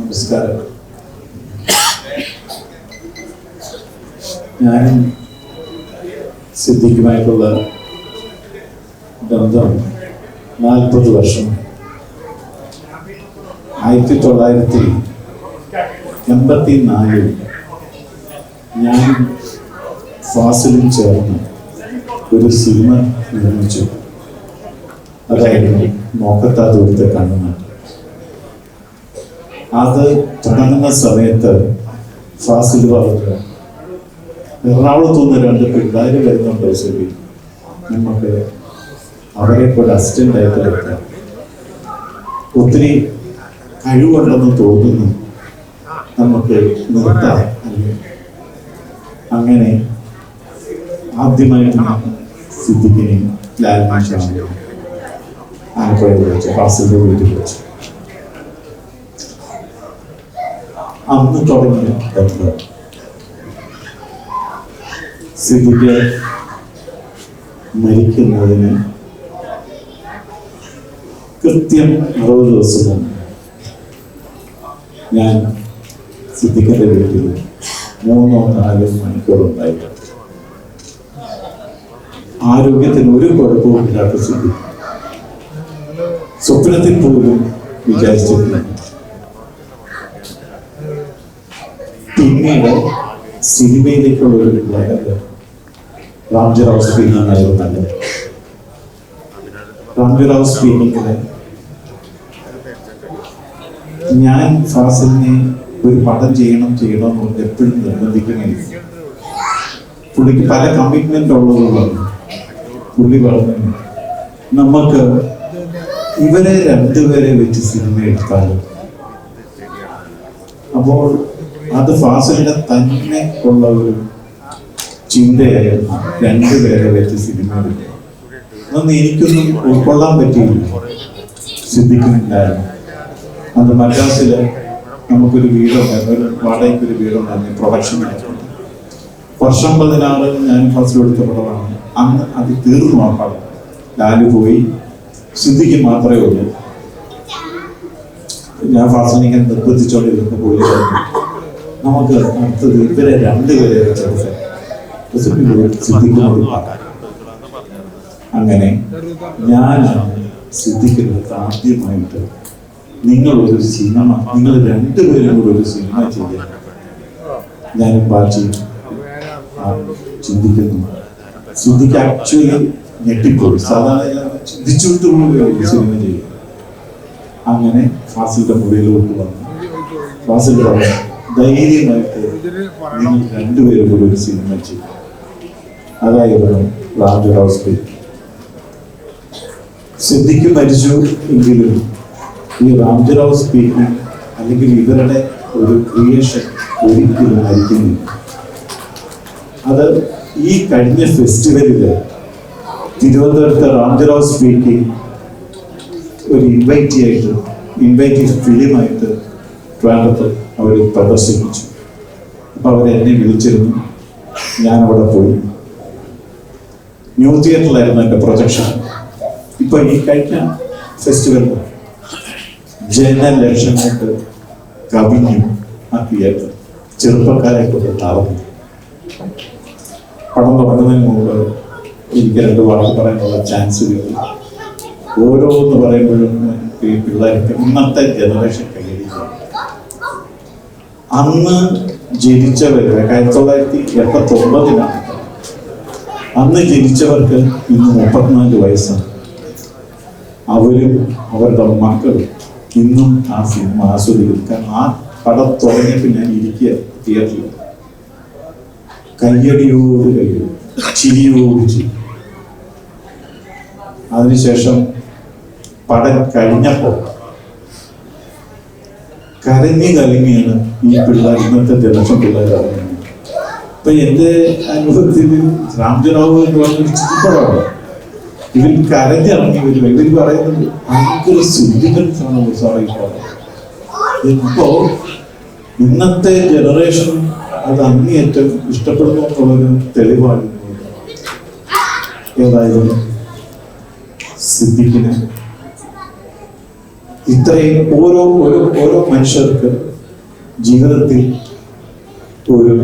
നമസ്കാരം. ഞാനും സിദ്ധിക്കുമായിട്ടുള്ള ബന്ധം നാൽപ്പത് വർഷം. ആയിരത്തി തൊള്ളായിരത്തി എൺപത്തി നാലിൽ ഞാൻ ഫാസിലും ചേർന്ന് ഒരു സിനിമ നിർമ്മിച്ചു. അതായിരുന്നു നോക്കത്താ ദൂരത്തെ കണ്ണുനാട്ട് അത് തുടങ്ങുന്ന സമയത്ത് ഫാസിൽ പറഞ്ഞു എറണാകുളത്ത് നിന്ന് രണ്ട് പിള്ളേർ വരുന്നുണ്ട് ശരി. നമുക്ക് അവരെ കൂടെ അസിസ്റ്റന്റ് ആയിട്ട് എടുക്കാം ഒത്തിരി കഴിവുണ്ടെന്ന് തോന്നുന്നു. നമുക്ക് നിർത്താം അങ്ങനെ ആദ്യമായിട്ട് സിദ്ദിഖിനെയും ലാൽമാഷാണ് ആലപ്പുഴയിൽ വെച്ച് ഫാസിലിന്റെ വീട്ടിൽ വെച്ച് അന്ന് തുടങ്ങിയ ബന്ധം സിദ്ദിഖ് മരിക്കുന്നതിന് കൃത്യം അറുപത് ദിവസം മുമ്പ് ഞാൻ സിദ്ദിഖിന്റെ വീട്ടിൽ മൂന്നോ നാലോ മണിക്കൂറുണ്ടായി ആരോഗ്യത്തിന് ഒരു കുഴപ്പവും ഇല്ലാത്ത സിദ്ദിഖ് സ്വപ്നത്തിൽ പോലും വിചാരിച്ചിട്ടില്ല. പിന്നീട് സിനിമയിലേക്കുള്ള ഒരു വരവ് രാംജിറാവ് ആയിരുന്നു നല്ലത്. രാംജിറാവ് സ്പീക്കിങ്ങിന് ഞാൻ ഫാസിലിനെ ഒരു പടം ചെയ്യണം ചെയ്യണം എന്ന് പറഞ്ഞ് എപ്പോഴും നിർബന്ധിക്കുന്നില്ല. പുള്ളിക്ക് പല കമ്മിറ്റ്മെന്റ് ഉള്ളതുകൊണ്ടാണ് പുള്ളി പറഞ്ഞു നമുക്ക് ഇവരെ രണ്ടുപേരെ വെച്ച് സിനിമ എടുത്താലും? അപ്പോൾ അത് ഫാസിലിന്റെ തന്നെ ഉള്ള ഒരു ചിന്തയായിരുന്നു. രണ്ടുപേരെ വെച്ച് സിനിമ എടുക്കുക അതൊന്നും എനിക്കൊന്നും ഉൾക്കൊള്ളാൻ പറ്റിയില്ല. സിദ്ധിക്കുന്നുണ്ടായിരുന്നു അത് മദ്രാസിൽ നമുക്കൊരു വീടുണ്ടായിരുന്നു ഒരു വാടകയ്ക്ക് ഒരു വീടുണ്ടായിരുന്നു പ്രൊഡക്ഷൻ വർഷം പതിനാറ് ഞാൻ ഫസ്റ്റ് എടുത്ത പടമാണ്. അന്ന് അത് തീർന്നു ആ പടം. ലാൽ പോയി. സിദ്ധിക്ക് മാത്രമേ ഉള്ളൂ. ഞാൻ നിർബന്ധിച്ചോണ്ടിരുന്ന പുള്ളി പറഞ്ഞു നമുക്ക് അടുത്തത് ഇവരെ രണ്ടുപേരെ അങ്ങനെ ഞാനാണ് സിദ്ധിക്കുന്നത് ആദ്യമായിട്ട് നിങ്ങൾ ഒരു സിനിമ നിങ്ങൾ രണ്ടുപേരും കൂടെ ഒരു സിനിമ ചെയ്യാൻ ഞാനും ബാക്കി ചിന്തിക്കുന്നു. സിദ്ധിക്ക് ആക്ച്വലി ഞെട്ടിപ്പോയി. സാധാരണ ഞാൻ ചിന്തിച്ചുകൊണ്ട് സിനിമ ചെയ്യും. അങ്ങനെ ഫാസിലിന്റെ മുറിയിലോട്ട് വന്നു. ഫാസിൽ പറഞ്ഞു ധൈര്യമായിട്ട് നിങ്ങൾ രണ്ടുപേരും കൂടി ഒരു സിനിമ ചെയ്യും അതായിരുന്നു രാംജറാവ് സ്പീക്ക് സിദ്ധിക്ക് മരിച്ചു എങ്കിലും ഈ രാംജറാവ് സ്പീക്കിംഗ് അല്ലെങ്കിൽ ഇവരുടെ ഒരു ക്രിയേഷൻ ഒരിക്കലും മരിക്കുന്നില്ല. അത് ഈ കഴിഞ്ഞ ഫെസ്റ്റിവലിൽ തിരുവനന്തപുരത്തെ രാംജറാവ് സ്പീക്കിംഗ് ഒരു ഇൻവൈറ്റി ആയിട്ട് ഇൻവൈറ്റി ഫിലിമായിട്ട് ട്രിവാൻഡ്രത്ത് അവർ പ്രദർശിപ്പിച്ചു. അപ്പൊ എന്നെ വിളിച്ചിരുന്നു. ഞാൻ അവിടെ പോയി. ന്യൂ തിയേറ്ററിലായിരുന്നു എന്റെ പ്രൊജക്ഷൻ. ഇപ്പൊ ഈ കഴിഞ്ഞ ഫെസ്റ്റിവൽ ജനലക്ഷമായിട്ട് കവിഞ്ഞു ആ തിയേറ്റർ. ചെറുപ്പക്കാരെ കൊണ്ട് തറന്നു പടം തുടങ്ങുന്നതിന് മുമ്പ് എനിക്ക് രണ്ട് വാക്ക് പറയാനുള്ള ചാൻസ് കിട്ടി. ഓരോന്ന് പറയുമ്പോഴും ഈ പിള്ളേർക്ക് ഇന്നത്തെ ജനറേഷൻ കൈകരിക്കുക അന്ന് ജനിച്ചവര് ആയിരത്തി തൊള്ളായിരത്തി എൺപത്തി ഒമ്പതിലാണ് അന്ന് ജനിച്ചവർക്ക് ഇന്ന് മുപ്പത്തിനാല് വയസ്സാണ്. അവരും അവരുടെ മക്കളും ഇന്നും ആ സിനിമ ആസ്വദിക്കുന്നു കാരണം ആ പടം തുടങ്ങിയപ്പോൾ ഞാൻ ഇരിക്കുക തിയേറ്ററിൽ. കയ്യടിയോട് കയ്യടി ചിരിയോട് ചിരി. അതിനുശേഷം പടം കഴിഞ്ഞപ്പോൾ കരഞ്ഞു കലങ്ങിയാണ് ഈ പിള്ളേർ ഇന്നത്തെ ജലക്ഷം പിള്ളേരാണ് ഇപ്പൊ എന്റെ അനുഭവത്തിൽ രാംജറാവു എന്ന് പറഞ്ഞൊരു ചിത്രമാണ്. ഇവർ കരഞ്ഞിറങ്ങി വരും ഇവർ പറയുന്നത് ഭയങ്കര ആണ് സാറേ ഇപ്പോ ഇന്നത്തെ ജനറേഷൻ അത് അങ്ങേയറ്റം ഇഷ്ടപ്പെടുന്നു എന്നുള്ളൊരു തെളിവാണ്. ഏതായാലും സിദ്ദിഖിന് ഇത്രയും ഓരോ ഓരോ ഓരോ മനുഷ്യർക്ക് ജീവിതത്തിൽ ഒരു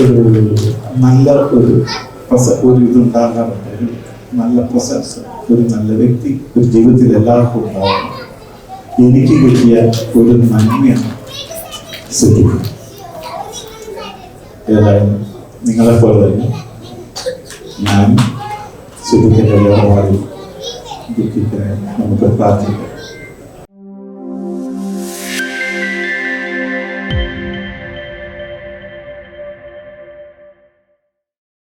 ഒരു നല്ല ഒരു പ്രസ ഒരു ഇതുണ്ടാകാറുണ്ട്. നല്ല പ്രസൻസ് ഒരു നല്ല വ്യക്തി ഒരു ജീവിതത്തിൽ എല്ലാവർക്കും ഉണ്ടാകും എനിക്ക് കിട്ടിയ ഒരു നന്മയാണ് സിദ്ധി ഏതായാലും നിങ്ങളെ പോലെ തന്നെ ഞാൻ സിദ്ധിക്കിന്റെ tutti che erano per parte